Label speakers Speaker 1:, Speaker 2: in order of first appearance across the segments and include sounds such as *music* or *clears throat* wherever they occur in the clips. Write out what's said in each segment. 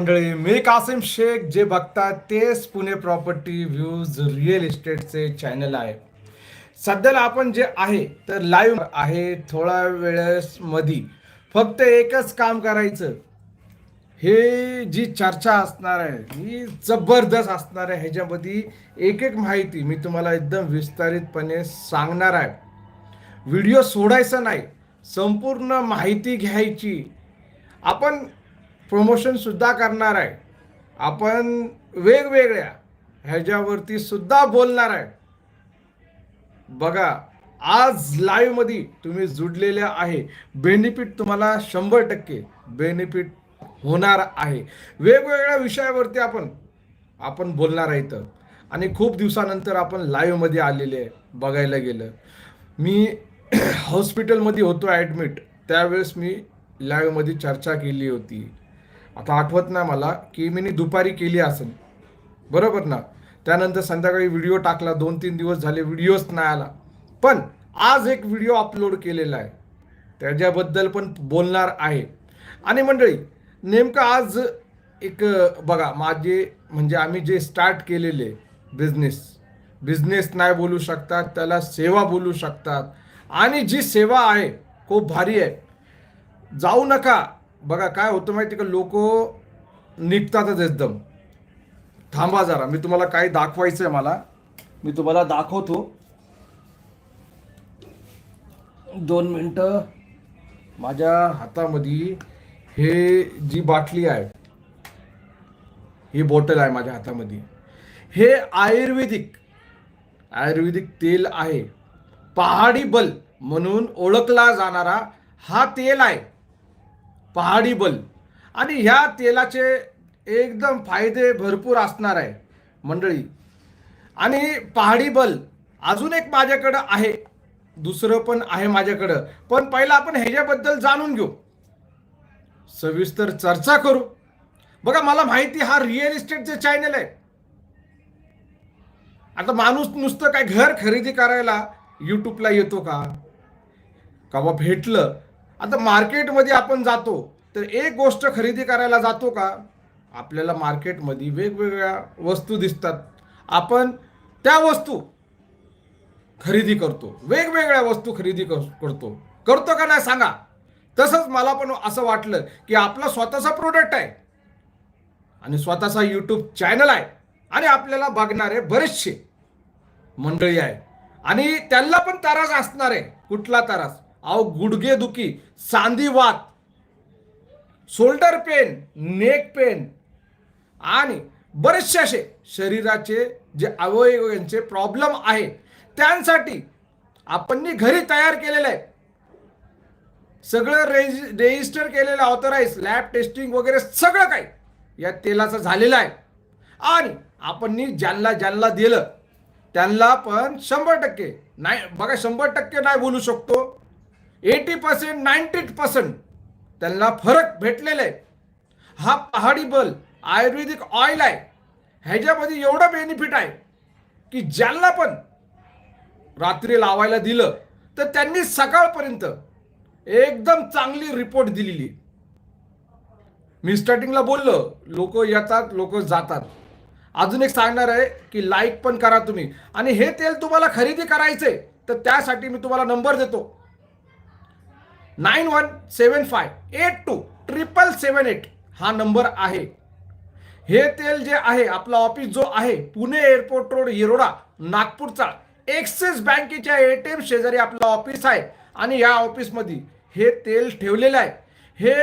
Speaker 1: मंडळी मी कासिम शेख जे बघतात तेच पुणे प्रॉपर्टी व्ह्यूज रिअल इस्टेटचे चॅनल आहे. सध्याला आपण जे आहे तर लाईव्ह आहे थोड्या वेळेस मध्ये फक्त एकच काम करायचं. हे जी चर्चा असणार आहे ही जबरदस्त असणार आहे ह्याच्यामध्ये एक एक माहिती मी तुम्हाला एकदम विस्तारितपणे सांगणार आहे. व्हिडिओ सोडायचा नाही संपूर्ण माहिती घ्यायची. आपण प्रमोशनसुद्धा करणार आहे. आपण वेगवेगळ्या ह्याच्यावरती सुद्धा बोलणार आहे. बघा आज लाईव्हमध्ये तुम्ही जुडलेले आहे. बेनिफिट तुम्हाला शंभर टक्के बेनिफिट होणार आहे. वेगवेगळ्या विषयावरती आपण आपण बोलणार आहे इथं. आणि खूप दिवसानंतर आपण लाईव्हमध्ये आलेले आहे बघायला गेलं. मी *clears throat* हॉस्पिटलमध्ये होतो ॲडमिट त्यावेळेस मी लाईव्हमध्ये चर्चा केली होती. आता आठवत नाही मला की मी दुपारी केली असेल बरोबर ना? त्यानंतर संध्याकाळी व्हिडिओ टाकला दोन तीन दिवस झाले व्हिडिओच नाही आला. पण आज एक व्हिडिओ अपलोड केलेला आहे. त्याच्याबद्दल पण बोलणार आहे. आणि मंडळी नेमकं आज एक बघा माझे म्हणजे आम्ही जे स्टार्ट केलेले बिझनेस बिझनेस नाही बोलू शकतात त्याला सेवा बोलू शकतात. आणि जी सेवा आहे खूप भारी आहे. जाऊ नका बघा काय होतं माहिती का? लोक निघतातच एकदम. थांबा जरा मी तुम्हाला काय दाखवायचं आहे मला. मी तुम्हाला दाखवतो. दोन मिनटं माझ्या हातामध्ये हे जी बाटली आहे ही बॉटल आहे माझ्या हातामध्ये. हे आयुर्वेदिक आयुर्वेदिक तेल आहे. पहाडी बल म्हणून ओळखला जाणारा हा तेल आहे. पहाडी बल. आणि ह्या तेलाचे एकदम फायदे भरपूर असणार आहे मंडळी. आणि पहाडी बल अजून एक माझ्याकडं आहे दुसरं पण आहे माझ्याकडं. पण पहिलं आपण ह्याच्याबद्दल जाणून घेऊ. सविस्तर चर्चा करू. बघा मला माहिती हा रिअल इस्टेटचे चॅनल आहे. आता माणूस नुसतं काय घर खरेदी करायला यूट्यूबला येतो का? का भेटलं आता मार्केटमध्ये आपण जातो तर एक गोष्ट खरेदी करायला जातो का? आपल्याला मार्केटमध्ये वेगवेगळ्या वस्तू दिसतात. आपण त्या वस्तू खरेदी करतो वेगवेगळ्या वस्तू खरेदी कर- करतो. करतो का नाही सांगा. तसंच मला पण असं वाटलं की आपला स्वतःचा प्रोडक्ट आहे. आणि स्वतःचा यूट्यूब चॅनल आहे. आणि आपल्याला बघणारे बरेचसे मंडळी आहे. आणि त्यांना पण तारास असणार आहे. कुठला तारास? अहो गुडघे दुखी सांधीवात शोल्डर पेन नेक पेन आणि बरेचसे असे शरीराचे जे अवयवांचे प्रॉब्लेम आहे त्यांसाठी आपण घरी तयार केलेलं आहे. सगळं रेजि रेजिस्टर केलेलं ऑथराईज लॅब टेस्टिंग वगैरे सगळं काही या तेलाचं झालेलं आहे. आणि आपण ज्यांना ज्यांना दिलं त्यांना पण शंभर टक्के नाही बघा शंभर टक्के नाही बोलू शकतो. एटी पर्सेंट नाईन्टी पर्सेंट त्यांना फरक भेटलेला आहे. हा पहाडी बल आयुर्वेदिक ऑइल आहे. ह्याच्यामध्ये एवढं बेनिफिट आहे की ज्यांना पण रात्री लावायला दिलं तर त्यांनी सकाळपर्यंत एकदम चांगली रिपोर्ट दिलेली मी स्टार्टिंगला बोललो लोक येतात लोक जातात. अजून एक सांगणार आहे की लाईक पण करा तुम्ही. आणि हे तेल तुम्हाला खरेदी करायचे तर त्यासाठी मी तुम्हाला नंबर देतो. Nine one seven five eight two triple seven eight हा नंबर आहे. हे तेल जे आहे आपला ऑफिस जो आहे पुणे एअरपोर्ट रोड येरोडा नागपूरचा एक्सिस बँकेच्या एटीएम शेजारी आपलं ऑफिस आहे. आणि या ऑफिसमध्ये हे तेल ठेवलेलं आहे. हे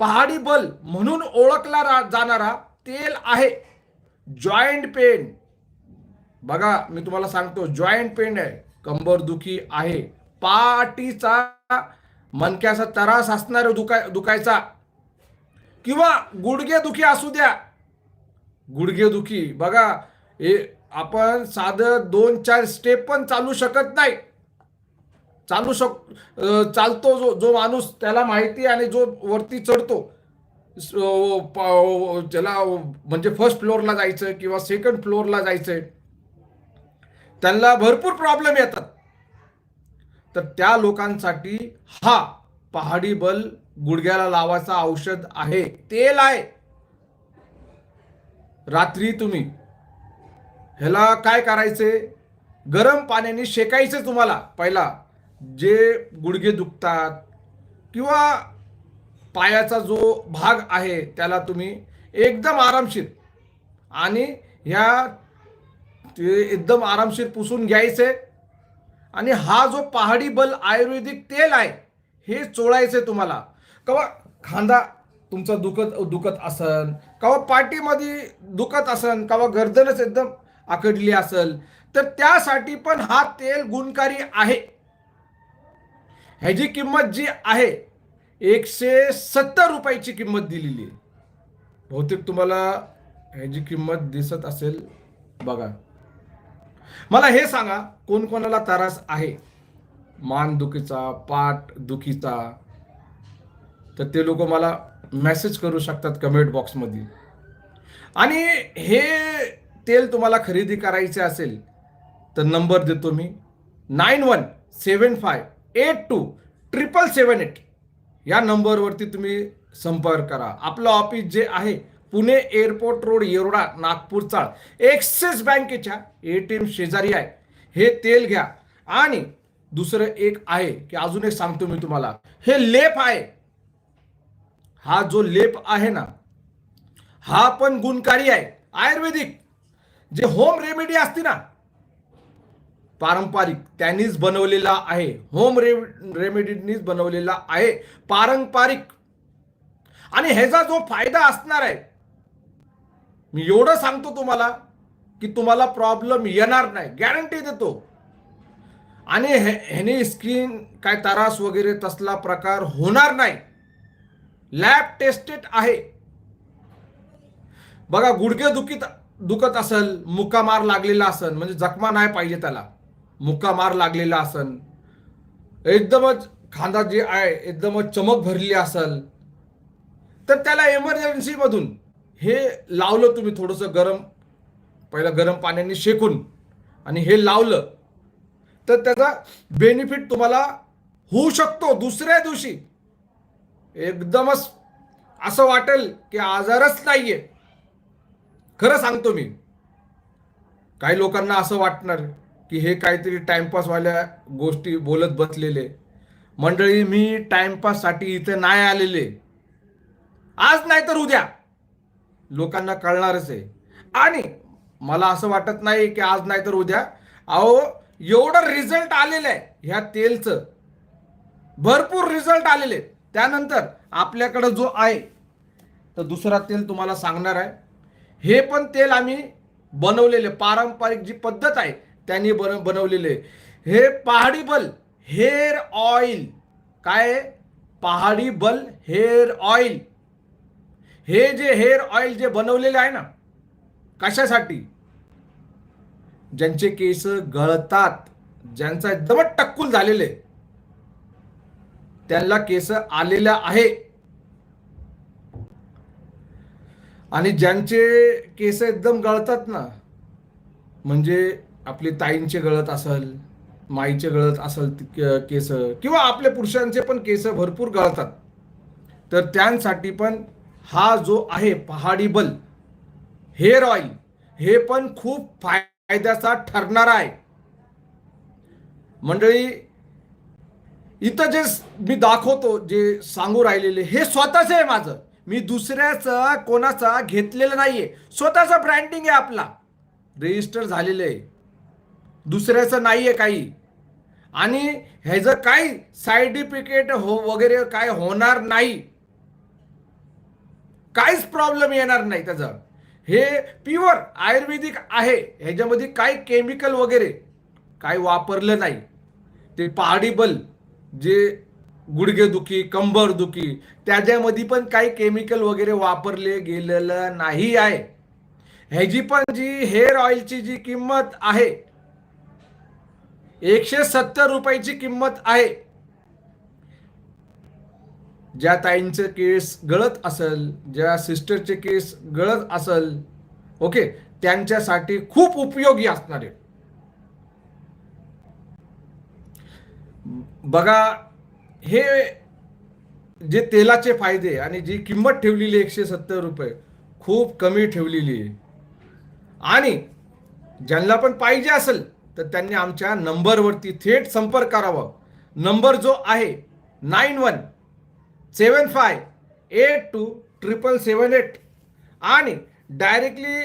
Speaker 1: पहाडी बल म्हणून ओळखला जाणारा तेल आहे. जॉईंट पेन बघा मी तुम्हाला सांगतो जॉईंट पेन आहे. कंबर दुखी आहे. पाठीचा मनक्याचा त्रास असणार दुखाय दुखायचा. किंवा गुडघेदुखी असू द्या. गुडघेदुखी बघा हे आपण साधं दोन चार स्टेप पण चालू शकत नाही. चालू शक चालतो जो जो माणूस त्याला माहिती आणि जो वरती चढतो. ज्याला म्हणजे फर्स्ट फ्लोअरला जायचं किंवा सेकंड फ्लोअरला जायचं. त्यांना भरपूर प्रॉब्लेम येतात. तर त्या लोकांसाठी हा पहाडी बल गुडघ्याला लावायचा औषध आहे. तेल आहे. रात्री तुम्ही ह्याला काय करायचे? गरम पाण्याने शेकायचे तुम्हाला. पहिला जे गुडघे दुखतात किंवा पायाचा जो भाग आहे त्याला तुम्ही एकदम आरामशीर आणि ह्या ते एकदम आरामशीर पुसून घ्यायचे. आणि हा जो पहाडी बल आयुर्वेदिक तेल आहे हे चोळायचे तुम्हाला. कवा खांदा तुमचा दुखत दुखत असन कवा पाठीमध्ये दुखत असन कवा गर्दनच एकदम आकडली असल तर त्यासाठी पण हा तेल गुणकारी आहे. ह्याची किंमत जी आहे एकशे सत्तर रुपयाची किंमत दिलेली आहे. बहुतेक तुम्हाला ह्याची किंमत दिसत असेल बघा. मला हे सांगा कोणकोणाला त्रास आहे? मान दुखीचा पाठ दुखीचा. तर ते लोक मला मेसेज करू शकतात कमेंट बॉक्समध्ये आणि हे तेल तुम्हाला खरेदी करायचे असेल तर नंबर देतो मी. Nine one seven five eight two triple seven eight. या नंबरवरती तुम्ही संपर्क करा. आपलं ऑफिस जे आहे Pune airport road Yerawada Nagpur Chawl. Axis बँकेच्या ए टी एम शेजारी आहे. हे तेल घ्या. आणि दुसरं एक आहे की अजून एक सांगतो मी तुम्हाला. हे लेप आहे. हा जो लेप आहे ना हा पण गुणकारी आहे. आयुर्वेदिक. जे होम रेमेडी असते ना पारंपरिक त्यांनीच बनवलेला आहे. होम रे रेमेडीनीच बनवलेला आहे. पारंपरिक. आणि ह्याचा जो फायदा असणार आहे मी एवढं सांगतो तुम्हाला की तुम्हाला प्रॉब्लेम येणार नाही. गॅरंटी देतो. आणि हे ह्याने स्किन काय तरास वगैरे तसला प्रकार होणार नाही. लॅब टेस्टेड आहे. बघा गुडघे दुखीत दुखत असेल मुका मार लागलेला असन म्हणजे जखमा नाही पाहिजे त्याला. मुका मार लागलेला असन. एकदमच खांदा जे आहे एकदमच चमक भरली असेल तर त्याला एमर्जन्सीमधून हे लावलं तुम्ही थोडंसं गरम पहिलं गरम पाण्याने शेकून आणि हे लावलं तर त्याचा बेनिफिट तुम्हाला होऊ शकतो दुसऱ्या दिवशी. एकदमच असं वाटेल की आजारच नाहीये. खरं सांगतो मी. काही लोकांना असं वाटणार की हे काहीतरी टाइमपासवाल्या गोष्टी बोलत बसलेले. मंडळी मी टाइमपाससाठी इथे नाही आलेले. आज नाही तर उद्या. लोकांना कळणारच आहे. आणि मला असं वाटत नाही की आज नाही तर उद्या. अहो एवढं रिझल्ट आलेलं आहे ह्या तेलचं. भरपूर रिझल्ट आलेले त्यानंतर आपल्याकडं जो आहे तर दुसरा तेल तुम्हाला सांगणार आहे. हे पण तेल आम्ही बनवलेले पारंपरिक जी पद्धत आहे त्यांनी बन बनवलेले. हे पहाडी बल हेअर ऑइल काय पहाडी बल हेअर ऑइल हे जे हेअर ऑइल जे बनवलेले आहे ना कशासाठी? ज्यांचे केस गळतात ज्यांचा दमट टक्कुल झालेले त्यांना केस आलेला आहे. आणि ज्यांचे केस एकदम गळतात ना म्हणजे आपली ताईंचे गळत असल माईचे गळत असल केस किंवा आपल्या पुरुषांचे पण केस भरपूर गळतात. तर त्यांसाठी पण हा जो आहे पहाडी बल हेअर ऑइल हे पण खूप फायद्याचा ठरणार आहे. मंडळी इथं जे मी दाखवतो जे सांगू राहिलेले हे स्वतःच आहे माझं. मी दुसऱ्याचा कोणाचा घेतलेलं नाहीये. स्वतःचा ब्रँडिंग आहे आपला. रजिस्टर झालेलं आहे. दुसऱ्याचं नाहीये काही. आणि ह्याचं काही साईड इफेक्ट हो वगैरे काय होणार नाही. काहीच प्रॉब्लेम येणार नाही त्याचा. हे प्युअर आयुर्वेदिक आहे. ह्याच्यामध्ये काही केमिकल वगैरे काही वापरलं नाही. ते पहाडी बल जे गुडघेदुखी कंबरदुखी कंबर दुखी त्याच्यामध्ये पण काही केमिकल वगैरे वापरले गेलेलं नाही आहे. ह्याची पण जी हेअर ऑइलची जी किंमत आहे एकशे सत्तर रुपयाची किंमत आहे. ज्या ताईंचे केस गळत असेल ज्या सिस्टरचे केस गळत असेल ओके त्यांच्यासाठी खूप उपयोगी असणार आहे. बघा हे जे तेलाचे फायदे आणि जी किंमत ठेवलेली एकशे सत्तर रुपये खूप कमी ठेवलेली आहे. आणि ज्यांना पण पाहिजे असेल तर त्यांनी आमच्या नंबरवरती थेट संपर्क करावा. नंबर जो आहे nine one seven five eight two triple seven eight. आणि डायरेक्टली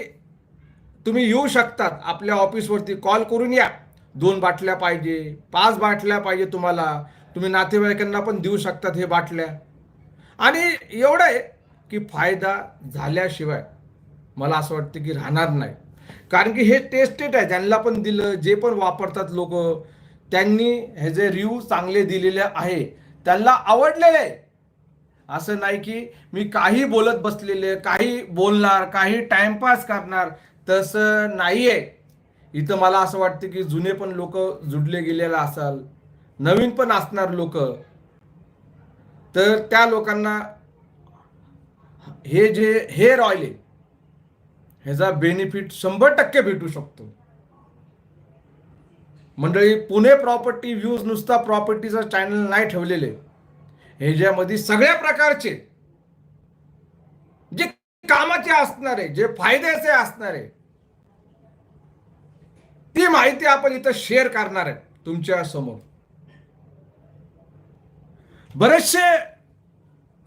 Speaker 1: तुम्ही येऊ शकतात. आपल्या ऑफिसवरती कॉल करून या. दोन बाटल्या पाहिजे पाच बाटल्या पाहिजे तुम्हाला. तुम्ही नातेवाईकांना पण देऊ शकतात हे बाटल्या. आणि एवढं आहे की फायदा झाल्याशिवाय मला असं वाटतं की राहणार नाही. कारण की हे टेस्टेड आहे. ज्यांना पण दिलं जे पण वापरतात लोक त्यांनी हे जे रिव्ह्यू चांगले दिलेले आहे त्यांना आवडलेले आहे. असं नाही की मी काही बोलत बसलेले काही बोलणार काही टाइमपास करणार तसं नाही आहे इथं मला असं वाटतं की जुने पण लोक जुडले गेलेले असाल नवीन पण असणार लोक. तर त्या लोकांना हे जे हेअर ऑइल आहे ह्याचा बेनिफिट शंभर टक्के भेटू शकतो. मंडळी पुणे प्रॉपर्टी व्ह्यूज नुसता प्रॉपर्टीचा चॅनल नाही ठेवलेले. ह्याच्यामध्ये सगळ्या प्रकारचे जे कामाचे असणारे जे फायद्याचे असणारे ती माहिती आपण इथं शेअर करणार आहे तुमच्यासमोर. बरेचसे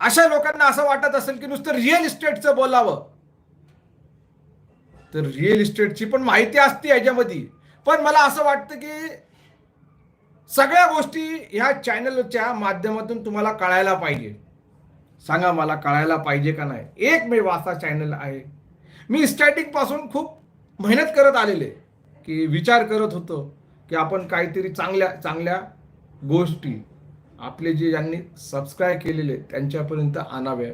Speaker 1: अशा लोकांना असं वाटत असेल की नुसतं रिअल इस्टेटचं बोलावं. तर रिअल इस्टेटची पण माहिती असते याच्यामध्ये. पण मला असं वाटतं की सगळ्या गोष्टी ह्या चॅनलच्या माध्यमातून तुम्हाला कळायला पाहिजे. सांगा मला कळायला पाहिजे का नाही? एक मी वासा चॅनल आहे. मी स्टॅटिकपासून पासून खूप मेहनत करत आलेले. की विचार करत होतो की आपण काहीतरी चांगल्या चांगल्या गोष्टी आपले जे ज्यांनी सबस्क्राईब केलेले त्यांच्यापर्यंत आणावे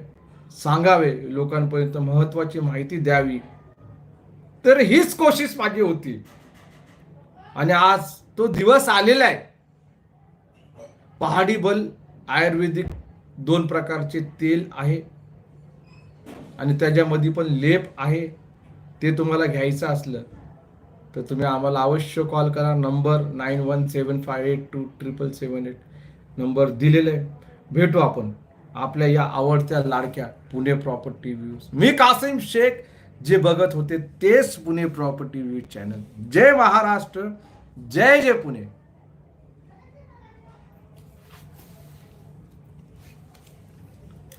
Speaker 1: सांगावे लोकांपर्यंत महत्त्वाची माहिती द्यावी. तर हीच कोशिश माझी होती. आणि आज तो दिवस आलेला आहे. पहाडी बल आयुर्वेदिक दोन प्रकारचे तेल आहे. आणि त्याच्यामध्ये पण लेप आहे. ते तुम्हाला घ्यायचं असलं तर तुम्ही आम्हाला अवश्य कॉल करा. Number nine one seven five eight two triple seven eight. Number दिलेला आहे. भेटू आपण आपल्या या आवडत्या लाडक्या पुणे प्रॉपर्टी व्ह्यूज. मी कासिम शेख जे बघत होते तेच पुणे प्रॉपर्टी व्ह्यूज चॅनल. जय महाराष्ट्र जय जय पुणे.